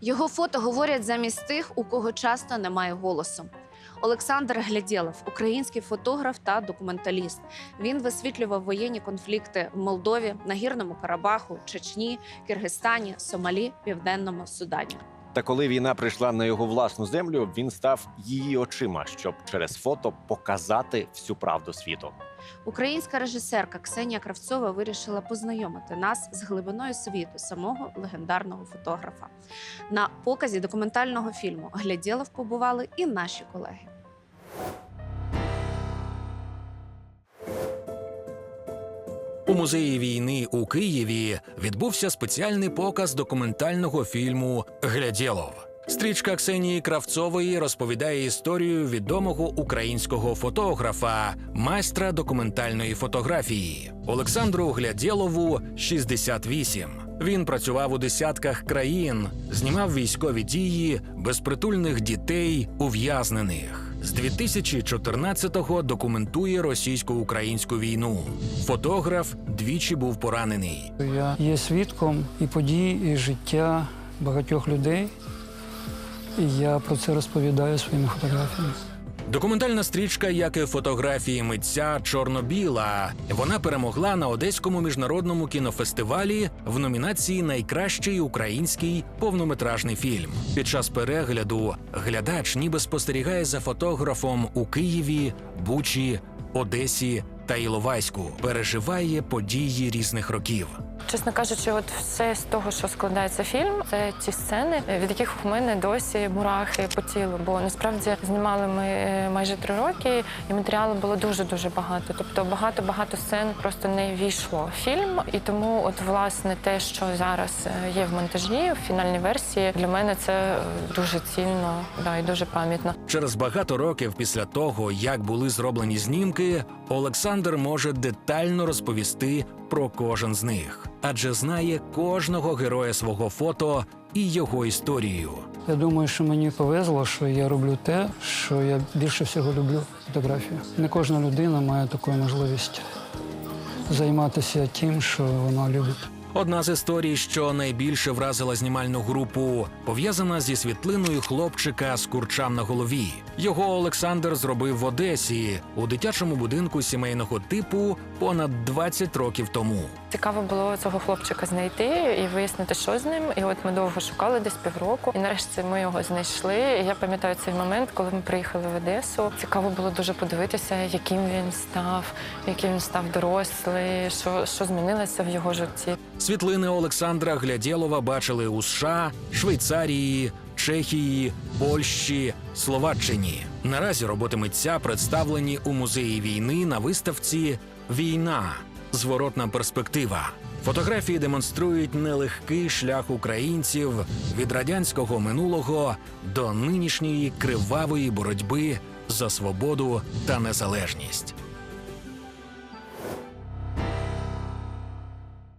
Його фото говорять замість тих, у кого часто немає голосу. Олександр Глядєлов, український фотограф та документаліст. Він висвітлював воєнні конфлікти в Молдові, Нагірному Карабаху, Чечні, Киргизстані, Сомалі, Південному Судані. Та коли війна прийшла на його власну землю, він став її очима, щоб через фото показати всю правду світу. Українська режисерка Ксенія Кравцова вирішила познайомити нас з глибиною світу самого легендарного фотографа. На показі документального фільму Глядєлов побували і наші колеги. У музеї війни у Києві відбувся спеціальний показ документального фільму Глядєлов. Стрічка Ксенії Кравцової розповідає історію відомого українського фотографа, майстра документальної фотографії Олександру Глядєлову 68. Він працював у десятках країн, знімав військові дії безпритульних дітей, ув'язнених. З 2014-го документує російсько-українську війну. Фотограф двічі був поранений. Я є свідком і подій, і життя багатьох людей. Я про це розповідаю своїми фотографіями. Документальна стрічка, як і фотографії митця чорно-біла. Вона перемогла на Одеському міжнародному кінофестивалі в номінації Найкращий український повнометражний фільм. Під час перегляду глядач ніби спостерігає за фотографом у Києві, Бучі, Одесі та Іловайську, переживає події різних років. Чесно кажучи, от все з того, що складається фільм, це ті сцени, від яких у мене досі мурахи по тілу. Бо насправді знімали ми е, майже три роки, і матеріалу було дуже дуже багато. Тобто багато багато сцен просто не війшло в фільм. І тому, от власне, те, що зараз е, є в монтажі, в фінальній версії, для мене це е, дуже цінно да, і дуже пам'ятно. Через багато років після того, як були зроблені знімки, Олександр може детально розповісти про кожен з них, адже знає кожного героя свого фото і його історію. Я думаю, що мені повезло, що я роблю те, що я більше всього люблю фотографію. Не кожна людина має таку можливість займатися тим, що вона любить. Одна з історій, що найбільше вразила знімальну групу, пов'язана зі світлиною хлопчика з курчам на голові. Його Олександр зробив в Одесі у дитячому будинку сімейного типу понад 20 років тому. Цікаво було цього хлопчика знайти і вияснити, що з ним. І от ми довго шукали десь півроку. І нарешті ми його знайшли. І я пам'ятаю цей момент, коли ми приїхали в Одесу. Цікаво було дуже подивитися, яким він став, яким він став дорослий, що, що змінилося в його житті. Світлини Олександра Глядєлова бачили у США, Швейцарії, Чехії, Польщі, Словаччині. Наразі роботи митця представлені у музеї війни на виставці Війна. Зворотна перспектива. Фотографії демонструють нелегкий шлях українців від радянського минулого до нинішньої кривавої боротьби за свободу та незалежність.